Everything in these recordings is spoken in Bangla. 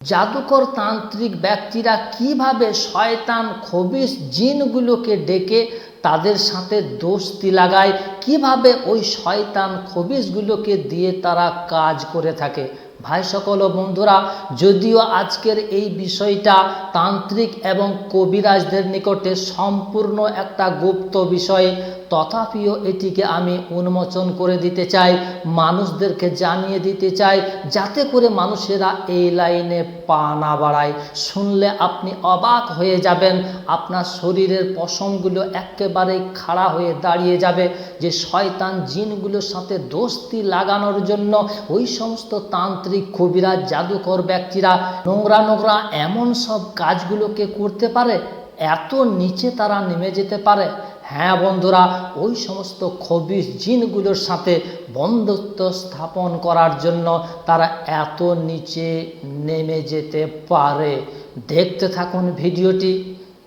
জাদুকর তান্ত্রিক ব্যক্তিরা কীভাবে শয়তান খবিস জিনগুলোকে ডেকে তাদের সাথে দোস্তি লাগায়, কীভাবে ওই শয়তান খবিসগুলোকে দিয়ে তারা কাজ করে থাকে। ভাই সকল বন্ধুরা, যদিও আজকের এই বিষয়টা তান্ত্রিক এবং কবিরাজদের নিকটে সম্পূর্ণ একটা গুপ্ত বিষয় তথাপিও এটিকে আমি উন্মোচন করে দিতে চাই, মানুষদেরকে জানিয়ে দিতে চাই, যাতে করে মানুষেরা এই লাইনে পা না বাড়ায়। শুনলে আপনি অবাক হয়ে যাবেন, আপনার শরীরের পশমগুলো একেবারেই খাড়া হয়ে দাঁড়িয়ে যাবে। যে শয়তান জিনগুলোর সাথে দোস্তি লাগানোর জন্য ওই সমস্ত তান্ত্রিক কবিরাজ জাদুকর ব্যক্তিরা নোংরা নোংরা এমন সব কাজগুলোকে করতে পারে, এত নিচে তারা নেমে যেতে পারে। হ্যাঁ বন্ধুরা, ওই সমস্ত খবিস জিনগুলোর সাথে বন্ধুত্ব স্থাপন করার জন্য তারা এত নিচে নেমে যেতে পারে। দেখতে থাকুন ভিডিওটি।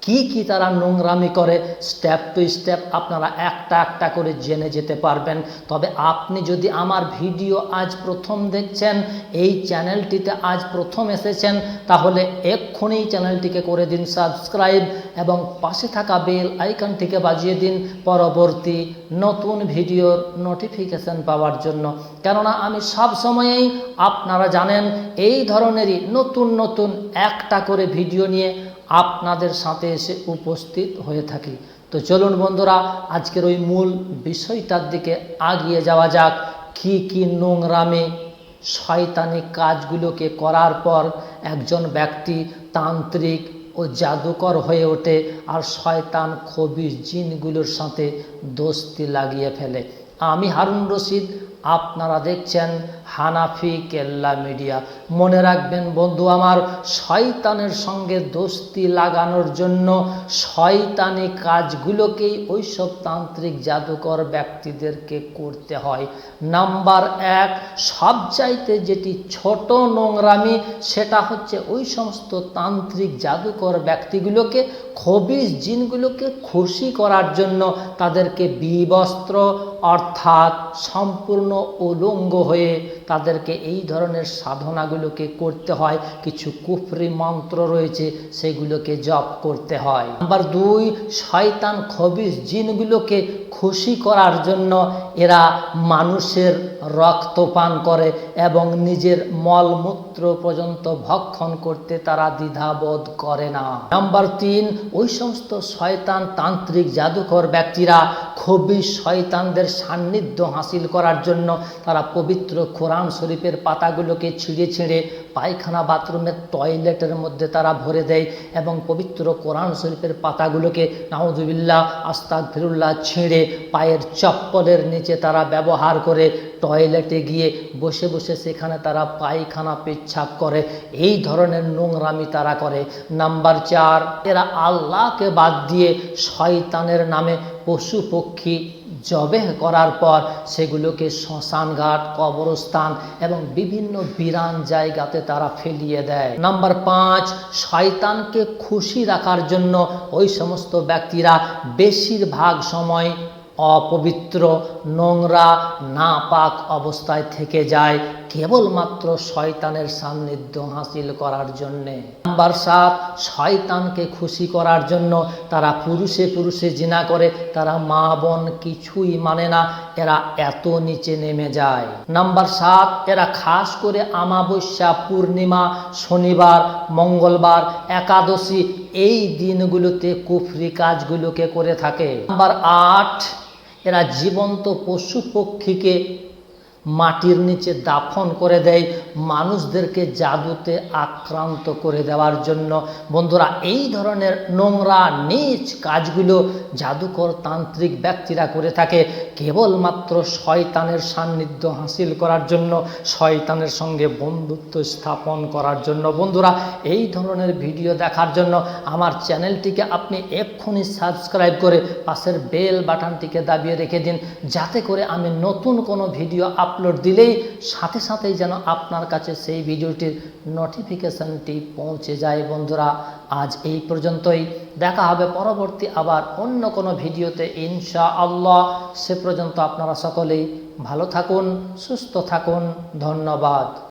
কি কি তারা নোংরামি করে স্টেপ টু স্টেপ আপনারা একটা একটা করে জেনে যেতে পারবেন। তবে আপনি যদি আমার ভিডিও আজ প্রথম দেখছেন, এই চ্যানেলটিতে আজ প্রথম এসেছেন, তাহলে এক্ষুনি চ্যানেলটিকে করে দিন সাবস্ক্রাইব এবং পাশে থাকা বেল আইকনটিকে বাজিয়ে দিন পরবর্তী নতুন ভিডিওর নোটিফিকেশন পাওয়ার জন্য। কেননা আমি সব সময়েই, আপনারা জানেন, এই ধরনেরই নতুন নতুন একটা করে ভিডিও নিয়ে আপনাদের সাথে এসে উপস্থিত হয়ে থাকি। তো চলুন বন্ধুরা, আজকের ওই মূল বিষয়টার দিকে আগিয়ে যাওয়া যাক। কি কি নোংরামে শয়তানি কাজগুলোকে করার পর একজন ব্যক্তি তান্ত্রিক ও জাদুকর হয়ে ওঠে আর শয়তান খবিস জিনগুলোর সাথে দোস্তি লাগিয়ে ফেলে। আমি হারুন রশিদ আপনারা দেখছেন হানাফি কেল্লা মিডিয়া। মনে রাখবেন বন্ধু, আমার শয়তানের সঙ্গে দোস্তি লাগানোর জন্য শয়তানি কাজগুলোকেই ওইসব তান্ত্রিক জাদুকর ব্যক্তিদেরকে করতে হয়। নাম্বার এক, সবচাইতে যেটি ছোট নোংরামি, সেটা হচ্ছে ওই সমস্ত তান্ত্রিক জাদুকর ব্যক্তিগুলোকে খবিস জিনগুলোকে খুশি করার জন্য তাদেরকে বিবস্ত্র, অর্থাৎ সম্পূর্ণ উলঙ্গ হয়ে তাদেরকে এই ধরনের সাধনাগুলোকে করতে হয়। কিছু কুফরি মন্ত্র রয়েছে, সেগুলোকে জপ করতে হয়। নাম্বার দুই, শয়তান খবিস জিনগুলোকে খুশি করার জন্য এরা মানুষের রক্ত পান করে এবং নিজের মলমূত্র পর্যন্ত ভক্ষণ করতে তারা দ্বিধাবোধ করে না। নাম্বার তিন, ওই সমস্ত শয়তান তান্ত্রিক জাদুকর ব্যক্তিরা খুবই শয়তানদের সান্নিধ্য হাসিল করার জন্য তারা পবিত্র কোরআন শরীফের পাতাগুলোকে ছিঁড়ে ছিঁড়ে পায়খানা বাথরুমের টয়লেটের মধ্যে তারা ভরে দেয় এবং পবিত্র কোরআন শরীফের পাতাগুলোকে নাউজুবিল্লাহ আস্তাক ফিরুল্লাহ ছিঁড়ে পায়ের চপ্পলের নিচে তারা ব্যবহার করে টয়লেটে গিয়ে বসে বসে সেখানে তারা পায়খানা, পেচ্ছাপ করে। এই ধরনের নোংরামি তারা করে। নাম্বার চার, এরা আল্লাহকে বাদ দিয়ে শয়তানের নামে পশু পক্ষী জবেহ করার পর সেগুলোকে শ্মশানঘাট, কবরস্থান এবং বিভিন্ন বিরান জায়গাতে তারা ফেলিয়ে দেয়। নাম্বার পাঁচ, শয়তানকে খুশি রাখার জন্য ওই সমস্ত ব্যক্তিরা বেশিরভাগ সময় অপবিত্র, নোংরা, নাপাক অবস্থায় থেকে যায় কেবলমাত্র শয়তানের সান্নিধ্য হাসিল করার জন্যে। নাম্বার সাত, শয়তানকে খুশি করার জন্য তারা পুরুষে পুরুষে জিনা করে, তারা মা বোন কিছুই মানে না, এরা এত নিচে নেমে যায়। নাম্বার সাত, এরা খাস করে আমাবস্যা, পূর্ণিমা, শনিবার, মঙ্গলবার, একাদশী, এই দিনগুলোতে কুফরি কাজগুলোকে করে থাকে। নাম্বার আট এরা জীবন্ত পশু পক্ষীকে মাটির নিচে দাফন করে দেয়, মানুষদেরকে জাদুতে আক্রান্ত করে দেওয়ার জন্য। বন্ধুরা, এই ধরনের নোংরা, নিচ কাজগুলো জাদুকর তান্ত্রিক ব্যক্তিরা করে থাকে কেবলমাত্র শয়তানের সান্নিধ্য হাসিল করার জন্য, শয়তানের সঙ্গে বন্ধুত্ব স্থাপন করার জন্য। বন্ধুরা, এই ধরনের ভিডিও দেখার জন্য আমার চ্যানেলটিকে আপনি এক্ষুনি সাবস্ক্রাইব করে পাশের বেল বাটনটিকে দাবিয়ে রেখে দিন, যাতে করে আমি নতুন কোনো ভিডিও আপলোড দিলেই সাথে সাথেই যেন আপনার কাছে সেই ভিডিওটির নোটিফিকেশানটি পৌঁছে যায়। বন্ধুরা, আজ এই পর্যন্তই। দেখা হবে পরবর্তী আবার অন্য কোনো ভিডিওতে ইনশা আল্লাহ সে পর্যন্ত আপনারা সকলেই ভালো থাকুন, সুস্থ থাকুন। ধন্যবাদ।